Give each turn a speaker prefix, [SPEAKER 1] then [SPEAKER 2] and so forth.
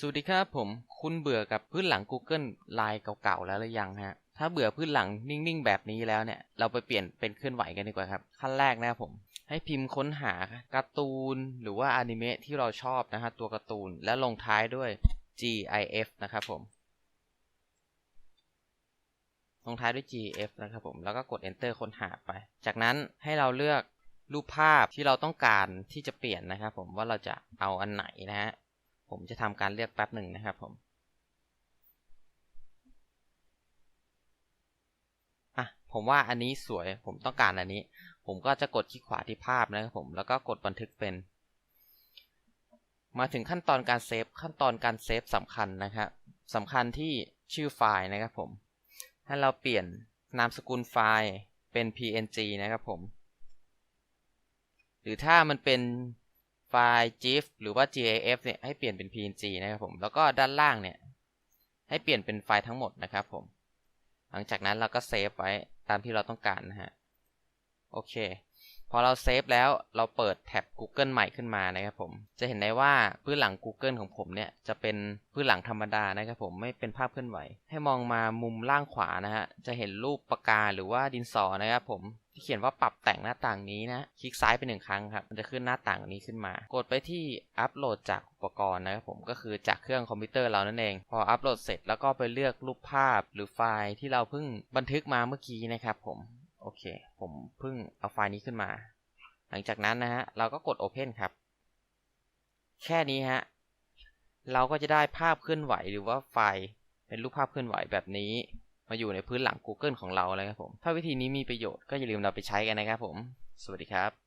[SPEAKER 1] สวัสดีครับผม คุณเบื่อกับพื้นหลัง Google ลายเก่าๆแล้วหรือยังฮะ ถ้าเบื่อพื้นหลังนิ่งๆ แบบนี้แล้วเนี่ย เราไปเปลี่ยนเป็นเคลื่อนไหวกันดีกว่าครับ ขั้นแรกนะครับผม ให้พิมพ์ค้นหาการ์ตูน หรือว่าอนิเมะที่เราชอบนะฮะตัวการ์ตูน แล้วลงท้ายด้วย GIF นะครับผม ลงท้ายด้วย GIF นะครับผม แล้วก็กด Enter ค้นหาไป จากนั้นให้เราเลือกรูปภาพที่เราต้องการที่จะเปลี่ยนนะครับผมว่าเราจะเอาอันไหนนะฮะ ผมจะทำการเลือกแป๊บหนึ่งนะครับผมอะผมว่าอันนี้สวยผมต้องการอันนี้ ผมก็จะกดคลิกขวาที่ภาพนะครับผมแล้วก็กดบันทึกเป็น มาถึงขั้นตอนการเซฟขั้นตอนการเซฟสำคัญนะครับสำคัญที่ชื่อไฟล์นะครับผมให้เราเปลี่ยนนามสกุลไฟล์เป็น png นะครับผม หรือถ้ามันเป็น ล์ GIF หรือว่า GIF เนี่ยให้เปลี่ยนเป็น PNG นะครับผม แล้วก็ด้านล่างเนี่ยให้เปลี่ยนเป็นไฟล์ทั้งหมดนะครับผม หลังจากนั้นเราก็เซฟไว้ตามที่เราต้องการนะฮะ โอเค พอเราเซฟแล้วเราเปิดแท็บ Google ใหม่ขึ้นมานะครับผม จะเห็นได้ว่าพื้นหลัง Google ของผมเนี่ยจะเป็นพื้นหลังธรรมดานะครับผมไม่เป็นภาพเคลื่อนไหว ให้มองมามุมล่างขวานะฮะจะเห็นรูปปากกาหรือว่าดินสอนะครับผมที่เขียนว่าปรับแต่งหน้าต่างนี้นะ คลิกซ้ายไปหนึ่งครั้งครับ มันจะขึ้นหน้าต่างนี้ขึ้นมา กดไปที่อัปโหลดจากอุปกรณ์นะครับผมก็คือจากเครื่องคอมพิวเตอร์เรานั่นเอง พออัปโหลดเสร็จแล้วก็ไปเลือกรูปภาพหรือไฟล์ที่เราเพิ่งบันทึกมาเมื่อกี้นะครับผม โอเค ผมเพิ่งเอาไฟล์นี้ขึ้นมา หลังจากนั้นนะฮะ เราก็กด Open ครับ แค่นี้ฮะ เราก็จะได้ภาพเคลื่อนไหวหรือว่าไฟล์เป็นรูปภาพเคลื่อนไหวแบบนี้ มาอยู่ในพื้นหลัง Google ของเราเลยครับผม ถ้าวิธีนี้มีประโยชน์ก็อย่าลืมเราไปใช้กันนะครับผม สวัสดีครับ